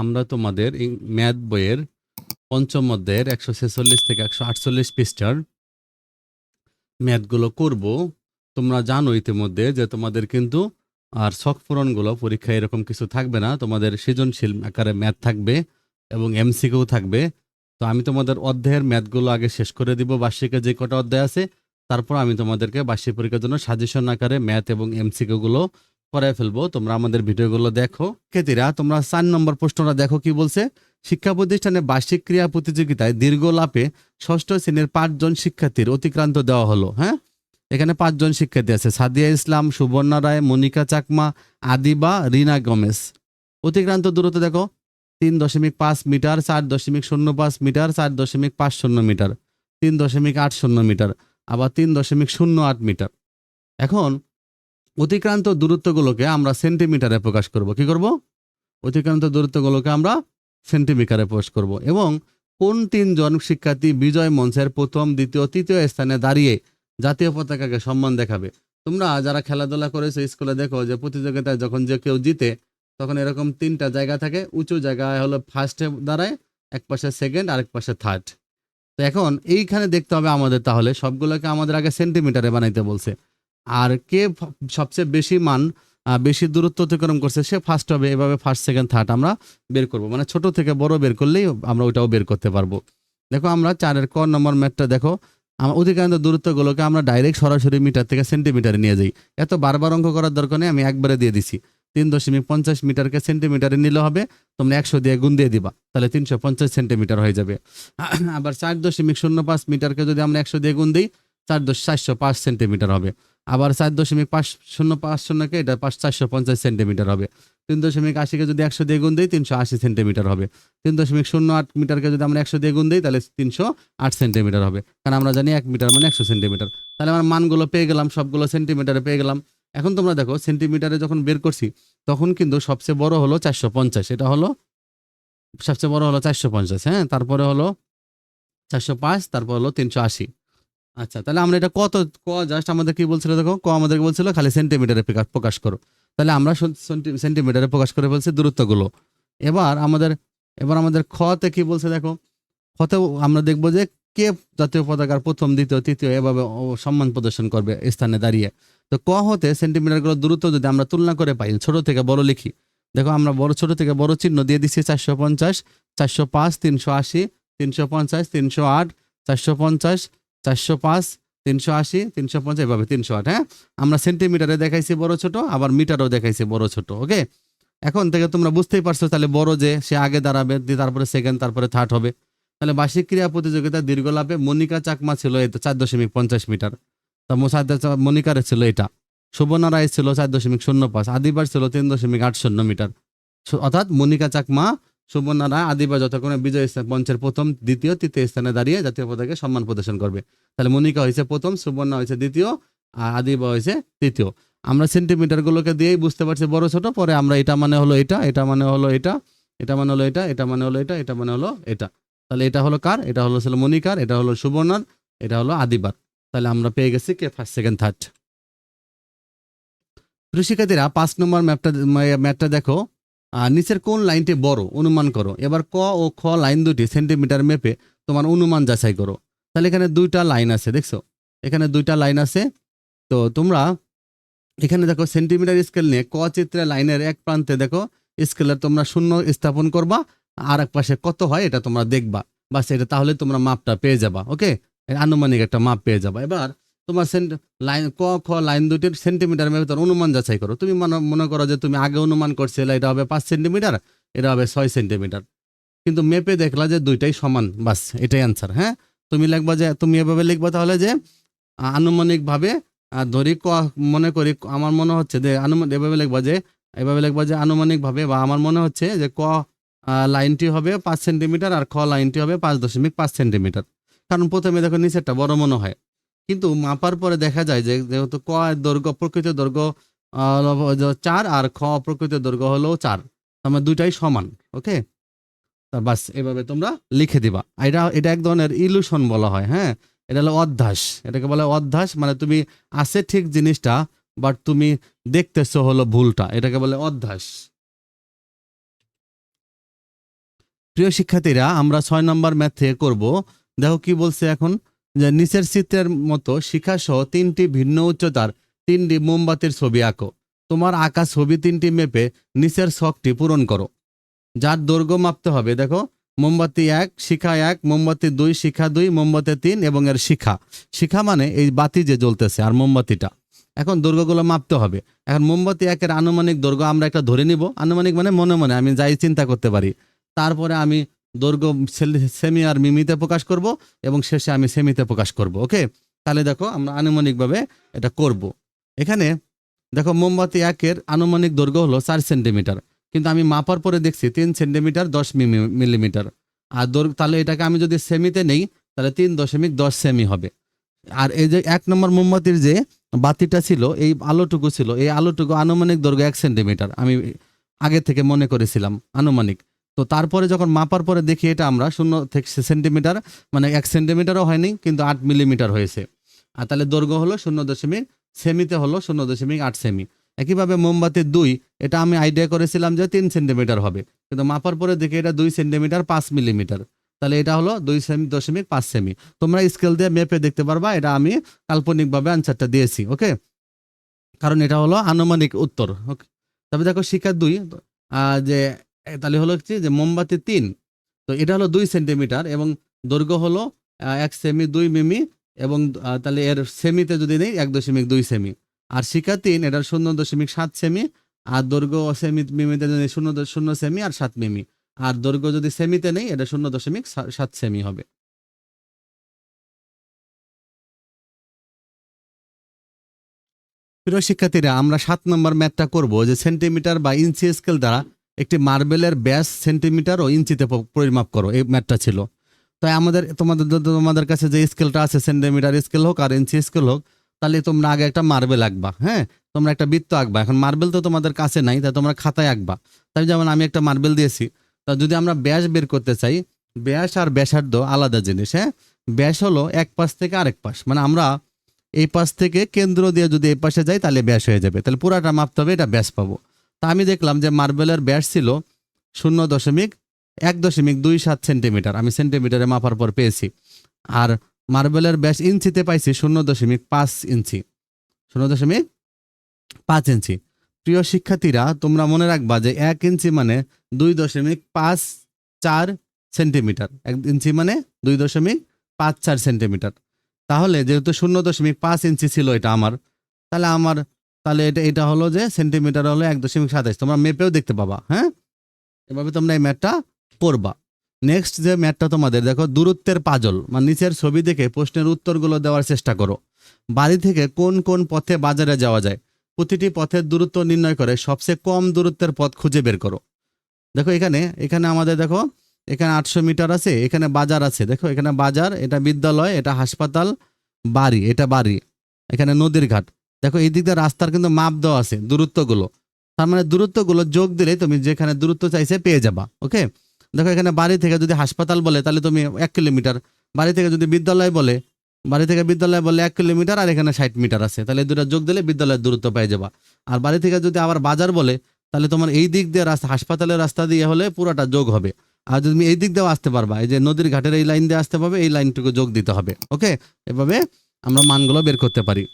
আমরা তোমাদের এই ম্যাথ বইয়ের পঞ্চম অধ্যায়ের একশো ছেচল্লিশ থেকে একশো আটচল্লিশ পৃষ্ঠার ম্যাথগুলো করব। তোমরা জানো ইতিমধ্যে যে তোমাদের কিন্তু আর শখ পূরণগুলো, পরীক্ষায় এরকম কিছু থাকবে না। তোমাদের সৃজনশীল আকারে ম্যাথ থাকবে এবং এমসিকিউ থাকবে। তো আমি তোমাদের অধ্যায়ের ম্যাথগুলো আগে শেষ করে দিব। বার্ষিকে যে কটা অধ্যায় আছে, তারপর আমি তোমাদেরকে বার্ষিক পরীক্ষার জন্য সাজেশন আকারে ম্যাথ এবং এমসিকিউ করায় ফেলব। তোমরা আমাদের ভিডিওগুলো দেখো। কেতিরা তোমরা চার নম্বর প্রশ্নটা দেখো কি বলছে? শিক্ষা প্রতিষ্ঠানে বার্ষিক ক্রিয়া প্রতিযোগিতায় দীর্ঘ লাপে ষষ্ঠ শ্রেণির পাঁচজন শিক্ষার্থীর অতিক্রান্ত দেওয়া হলো হ্যাঁ? এখানে পাঁচজন শিক্ষার্থী আছে, সাদিয়া ইসলাম, সুবর্ণা রায়, মনিকা চাকমা, আদিবা, রিনা গমেশ অতিক্রান্ত দূরত্ব দেখো, তিন দশমিক পাঁচ মিটার, চার দশমিক শূন্য পাঁচ মিটার, চার দশমিক পাঁচ শূন্য মিটার, তিন দশমিক আট শূন্য মিটার, আবার তিন দশমিক শূন্য আট মিটার। এখন অতিক্রান্ত দূরত্বগুলোকে আমরা সেন্টিমিটারে প্রকাশ করব। কি করব? অতিক্রান্ত দূরত্বগুলোকে আমরা সেন্টিমিটারে প্রকাশ করব এবং কোন তিনজন শিক্ষার্থী বিজয় মঞ্চের প্রথম, দ্বিতীয়, তৃতীয় স্থানে দাঁড়িয়ে জাতীয় পতাকাকে সম্মান দেখাবে? তোমরা যারা খেলাধুলা করেছ স্কুলে দেখো যে প্রতিযোগিতায় যখন যে কেউ জিতে, তখন এরকম তিনটা জায়গা থাকে। উঁচু জায়গায় হলো ফার্স্টে দাঁড়ায়, এক পাশে সেকেন্ড আরেক পাশে থার্ড তো এখন এইখানে দেখতে হবে আমাদের তাহলে সবগুলোকে আমাদের আগে সেন্টিমিটারে বানাইতে বলছে। আর কে সবচেয়ে বেশি মান বেশি দূরত্ব অতিক্রম করছে সে ফার্স্ট হবে, এভাবে ফার্স্ট সেকেন্ড থার্ড আমরা বের করব। মানে ছোট থেকে বড় বের করলেই আমরা ওইটাও বের করতে পারব। দেখো আমরা চারের ক নম্বর ম্যাটটা দেখো আমার অধিকাংশ দূরত্বগুলোকে আমরা ডাইরেক্ট সরাসরি মিটার থেকে সেন্টিমিটারে নিয়ে যাই। এত বারবার অঙ্ক করার দরকার নেই, আমি একবারে দিয়ে দিছি। তিন দশমিক পঞ্চাশ মিটারকে সেন্টিমিটারে নিলে হবে, তোমরা একশো দিয়ে গুণ দিয়ে দিবা, তাহলে তিনশো পঞ্চাশ সেন্টিমিটার হয়ে যাবে। আবার চার দশমিক শূন্য পাঁচ মিটারকে যদি আমরা একশো দিয়ে গুণ দিই চার দশ চারশো পাঁচ সেন্টিমিটার হবে। আবার চার দশমিক পাঁচ শূন্য পাঁচ শূন্যকে এটা পাঁচ চারশো পঞ্চাশ সেন্টিমিটার হবে। তিন দশমিক আশিকে যদি একশো দিয়ে গুণ দিই, তিনশো আশি সেন্টিমিটার হবে। তিন দশমিক শূন্য আট মিটারকে যদি আমরা একশো দিয়ে গুণ দিই, তাহলে তিনশো আট সেন্টিমিটার হবে। কারণ আমরা জানি এক মিটার মানে একশো সেন্টিমিটার। তাহলে আমার মানগুলো পেয়ে গেলাম, সবগুলো সেন্টিমিটারে পেয়ে গেলাম। এখন তোমরা দেখো, সেন্টিমিটারে যখন বের করছি, তখন কিন্তু সবচেয়ে বড় হলো চারশো পঞ্চাশ। এটা হলো সবচেয়ে বড় হলো চারশো পঞ্চাশ হ্যাঁ? তারপরে হলো চারশো পাঁচ, তারপর হলো তিনশো আশি। আচ্ছা তাহলে আমরা এটা কত, ক জাস্ট আমাদের কি বলছিল দেখো, ক আমাদেরকে বলছিল খালি সেন্টিমিটারে প্রকাশ- করো। তাহলে আমরা সেন্টি- সেন্টিমিটারে প্রকাশ করে বলছি দূরত্বগুলো। এবার আমাদের এবার আমাদের খতে কি বলছে দেখো, খতে আমরা দেখব যে কে জাতীয় পতাকার প্রথম, দ্বিতীয়, তৃতীয় এভাবে সম্মান প্রদর্শন করবে স্থানে দাঁড়িয়ে। তো ক হতে সেন্টিমিটারগুলো দূরত্ব যদি আমরা তুলনা করে পাই, ছোট থেকে বড় লিখি। দেখো আমরা বড়, ছোট থেকে বড় চিহ্ন দিয়ে দিচ্ছি চারশো পঞ্চাশ, চারশো পাঁচ, তিনশো আশি, তিনশো পঞ্চাশ, তিনশো আট, চারশো পঞ্চাশ চারশো পাঁচ, তিনশো আশি, তিনশো পঞ্চাশ, এভাবে তিনশো আট হ্যাঁ? আমরা সেন্টিমিটারে দেখাইছি বড় ছোট, আবার মিটারও দেখাইছি বড় ছোট, ওকে? এখন থেকে তোমরা বুঝতেই পারছ তাহলে বড় যে, সে আগে দাঁড়াবে দিয়ে তারপরে সেকেন্ড, তারপরে থার্ড হবে। তাহলে বার্ষিক ক্রিয়া প্রতিযোগিতা দীর্ঘ লাভে মনিকা চাকমা ছিল তো চার দশমিক পঞ্চাশ মিটার। তা মনিকারের ছিল এটা। সুবর্ণা রায় ছিল চার দশমিক শূন্য পাঁচ, আদিবার ছিল তিন দশমিক আট শূন্য মিটার। অর্থাৎ মনিকা চাকমা সুবর্ণা রায় আদিবার যতক্ষণে বিজয় স্থান মঞ্চের প্রথম, দ্বিতীয়, তৃতীয় স্থানে দাঁড়িয়ে জাতীয় পতাকে সম্মান প্রদর্শন করবে। তাহলে মনিকা হয়েছে প্রথম, সুবর্ণা হয়েছে দ্বিতীয়, আর আদিবা হয়েছে তৃতীয়। আমরা সেন্টিমিটার গুলোকে দিয়েই বুঝতে পারছি বড় ছোট, পরে আমরা এটা মানে হলো এটা এটা মানে হলো এটা এটা মানে হলো এটা এটা মানে হলো এটা এটা মানে হলো এটা। তাহলে এটা হলো কার? এটা হলো ছিল মনিকার এটা হলো সুবর্ণার, এটা হলো আদিবার। তাহলে আমরা পেয়ে গেছি কে? ফার্স্ট সেকেন্ড থার্ড শিক্ষার্থীরা পাঁচ নম্বর ম্যাপটা ম্যাপটা দেখো। আর নিচের কোন লাইনটি বড়? অনুমান করো। এবার ক ও খ লাইন দুটি সেন্টিমিটার মেপে তোমার অনুমান যাচাই করো। তাহলে এখানে দুইটা লাইন আছে, দেখছ? এখানে দুইটা লাইন আছে। তো তোমরা এখানে দেখো, সেন্টিমিটার স্কেল নিয়ে ক চিত্রে লাইনের এক প্রান্তে দেখো, স্কেলের তোমরা শূন্য স্থাপন করবা, আর এক পাশে কত হয় এটা তোমরা দেখবা। বাস এটা তাহলে তোমরা মাপটা পেয়ে যাবা, ওকে? আনুমানিক একটা মাপ পেয়ে যাবা। এবার তোমার সেন্ট লাইন ক, খ, লাইন দুটির সেন্টিমিটার মেপে তোর অনুমান যাচাই করো। তুমি মনে মনে করো যে তুমি আগে অনুমান করছিলে, এটা হবে পাঁচ সেন্টিমিটার এটা হবে ছয় সেন্টিমিটার কিন্তু মেপে দেখলা যে দুইটাই সমান, বাস, এটাই অ্যান্সার হ্যাঁ? তুমি লিখবা যে, তুমি এভাবে লিখবা তাহলে যে আনুমানিকভাবে ধরি ক, মনে করি, আমার মনে হচ্ছে যে আনুমান এভাবে লিখবা যে, এভাবে লিখবা যে আনুমানিকভাবে, বা আমার মনে হচ্ছে যে ক লাইনটি হবে পাঁচ সেন্টিমিটার আর খ লাইনটি হবে পাঁচ দশমিক পাঁচ সেন্টিমিটার কারণ প্রথমে দেখো নিচেরটা বড় মনে হয়। কিন্তু মাপার পরে দেখা যায় যে যেহেতু ক দৈর্ঘ্য, প্রকৃত দৈর্ঘ্য চার আর খ প্রকৃত দৈর্ঘ্য হলো চার। আমার দুইটাই সমান, ওকে? তা বাস, এভাবে তোমরা লিখে দিবা। এটা এটা এক ধরনের ইলুশন বলা হয় হ্যাঁ? এটা হলো অধ্যাস। এটাকে বলে অধ্যাস মানে তুমি আছে ঠিক জিনিসটা বাট তুমি দেখতেছো হলো ভুলটা। এটাকে বলে অধ্যাস। প্রিয় শিক্ষার্থীরা, আমরা ছয় নম্বর ম্যাথ করব। দেখো কি বলছে এখন? নিচের চিত্রের মতো শিখা সহ তিনটি ভিন্ন উচ্চতার তিনটি মোমবাতির ছবি আঁকো। তোমার আঁকা ছবি তিনটি মেপে নিচের শখটি পূরণ করো। যার দৈর্ঘ্য মাপতে হবে, দেখো, মোমবাতি এক, শিখা এক, মোমবাতি দুই, শিখা দুই, মোমবাতি তিন এবং এর শিখা। শিখা মানে এই বাতি যে জ্বলতেছে আর মোমবাতিটা। এখন দৈর্ঘ্যগুলো মাপতে হবে। এখন মোমবাতি একের আনুমানিক দৈর্ঘ্য আমরা একটা ধরে নিব। আনুমানিক মানে মনে মনে, আমি যাই চিন্তা করতে পারি। তারপরে আমি দৈর্ঘ্য সেমি আর মিমিতে প্রকাশ করব এবং শেষে আমি সেমিতে প্রকাশ করব, ওকে? তাহলে দেখো আমরা আনুমানিকভাবে এটা করব। এখানে দেখো মোমবাতি একের আনুমানিক দৈর্ঘ্য হলো চার সেন্টিমিটার, কিন্তু আমি মাপার পরে দেখছি তিন সেন্টিমিটার দশ মিমি- মিলিমিটার। আর দৈর্ঘ্য তাহলে এটাকে আমি যদি সেমিতে নেই, তাহলে তিন দশমিক দশ সেমি হবে। আর এই যে এক নম্বর মোমবাতির যে বাতিটা ছিল, এই আলোটুকু ছিল, এই আলোটুকু আনুমানিক দৈর্ঘ্য এক সেন্টিমিটার, আমি আগে থেকে মনে করেছিলাম আনুমানিক। তো তারপরে যখন মাপার পরে দেখি এটা আমরা, শূন্য থেকে সেন্টিমিটার মানে এক সেন্টিমিটারও হয়নি, কিন্তু আট মিলিমিটার হয়েছে। আর তাহলে দৈর্ঘ্য হলো শূন্য দশমিক, সেমিতে হলো শূন্য দশমিক আট সেমি। একইভাবে মোমবাতি দুই, এটা আমি আইডিয়া করেছিলাম যে তিন সেন্টিমিটার হবে। কিন্তু মাপার পরে দেখি এটা দুই সেন্টিমিটার পাঁচ মিলিমিটার তাহলে এটা হলো দুই সেমি, দশমিক পাঁচ সেমি। তোমরা স্কেল দিয়ে মেপে দেখতে পারবা, এটা আমি কাল্পনিকভাবে আনসারটা দিয়েছি ওকে কারণ এটা হলো আনুমানিক উত্তর ওকে তবে দেখো শিক্ষা দুই যে তাহলে হলো কি যে মোমবাতি তিন। তো এটা হলো দুই সেন্টিমিটার এবং দৈর্ঘ্য হলো এক সেমি, দুই মিমি এবং তাহলে এর সেমিতে যদি নেই, এক দশমিক দুই সেমি। আর শিকা তিন, এটার শূন্য দশমিক সাত সেমি। আর দৈর্ঘ্য সেমি, মিমিতে যদি শূন্য শূন্য সেমি আর সাত মিমি। আর দৈর্ঘ্য যদি সেমিতে নেই, এটা শূন্য দশমিক সাত সেমি হবে। প্রিয় শিক্ষার্থীরা, আমরা সাত নম্বর ম্যাথটা করব যে সেন্টিমিটার বা ইঞ্চি স্কেল দ্বারা একটি মার্বেলের ব্যাস সেন্টিমিটার ও ইঞ্চিতে পরিমাপ করো, এই ম্যাটটা ছিল। তাই আমাদের, তোমাদের তোমাদের কাছে যে স্কেলটা আছে, সেন্টিমিটার স্কেল হোক আর ইঞ্চি স্কেল হোক, তাহলে তোমরা আগে একটা মার্বেল আঁকবা হ্যাঁ? তোমরা একটা বৃত্ত আঁকবা। এখন মার্বেল তো তোমাদের কাছে নাই, তাই তোমরা খাতায় আঁকবা। তাই যেমন আমি একটা মার্বেল দিয়েছি, তা যদি আমরা ব্যাস বের করতে চাই, ব্যাস আর ব্যাসার্ধ আলাদা জিনিস হ্যাঁ? ব্যাস হলো এক পাশ থেকে আরেক পাশ। মানে আমরা এই পাশ থেকে কেন্দ্র দিয়ে যদি এই পাশে যাই, তাহলে ব্যাস হয়ে যাবে। তাহলে পুরাটা মাপতে হবে, এটা ব্যাস পাবো। আমি দেখলাম যে মার্বেলের ব্যাস ছিল শূন্য দশমিক এক দশমিক দুই সাত সেন্টিমিটার। আমি সেন্টিমিটারে মাপার পর পেয়েছি। আর মার্বেলের ব্যাস ইঞ্চিতে পাইছি শূন্য দশমিক পাঁচ ইঞ্চি। শূন্য দশমিক পাঁচ ইঞ্চি। প্রিয় শিক্ষার্থীরা, তোমরা মনে রাখবা যে এক ইঞ্চি মানে দুই দশমিক পাঁচ চার সেন্টিমিটার। এক ইঞ্চি মানে দুই দশমিক পাঁচ চার সেন্টিমিটার। তাহলে যেহেতু শূন্য দশমিক পাঁচ ইঞ্চি ছিল এটা আমার, তাহলে আমার তাহলে এটা এটা হলো যে সেন্টিমিটার হলো এক দশমিক সাতাইশ। তোমরা মেপেও দেখতে পাবা হ্যাঁ? এভাবে তোমরা এই ম্যাটটা পড়বা। নেক্সট যে ম্যাটটা তোমাদের, দেখো, দূরত্বের পাজল মানে নিচের ছবি দেখে প্রশ্নের উত্তরগুলো দেওয়ার চেষ্টা করো। বাড়ি থেকে কোন কোন পথে বাজারে যাওয়া যায়? প্রতিটি পথের দূরত্ব নির্ণয় করে সবচেয়ে কম দূরত্বের পথ খুঁজে বের করো। দেখো এখানে এখানে আমাদের, দেখো, এখানে আটশো মিটার আছে, এখানে বাজার আছে। দেখো, এখানে বাজার, এটা বিদ্যালয়, এটা হাসপাতাল, বাড়ি, এটা বাড়ি। এখানে নদীর ঘাট। দেখো, এই দিক দিয়ে রাস্তার কিন্তু মাপ দেওয়া আছে, দূরত্বগুলো। তার মানে দূরত্বগুলো যোগ দিলে তুমি যেখানে দূরত্ব চাইছে পেয়ে যাবা, ওকে? দেখো, এখানে বাড়ি থেকে যদি হাসপাতাল বলে, তাহলে তুমি এক কিলোমিটার। বাড়ি থেকে যদি বিদ্যালয় বলে, বাড়ি থেকে বিদ্যালয় বলে এক কিলোমিটার আর এখানে ষাট মিটার আছে, তাহলে দুটো যোগ দিলে বিদ্যালয়ের দূরত্ব পেয়ে যাবা। আর বাড়ি থেকে যদি আবার বাজার বলে, তাহলে তোমার এই দিক দিয়ে রাস্তা, হাসপাতালের রাস্তা দিয়ে হলে পুরোটা যোগ হবে। আর যদি তুমি এই দিক দিয়েও আসতে পারবা, এই যে নদীর ঘাটের এই লাইন দিয়ে আসতে পারবে, এই লাইনটুকু যোগ দিতে হবে, ওকে? এভাবে আমরা মানগুলো বের করতে পারি।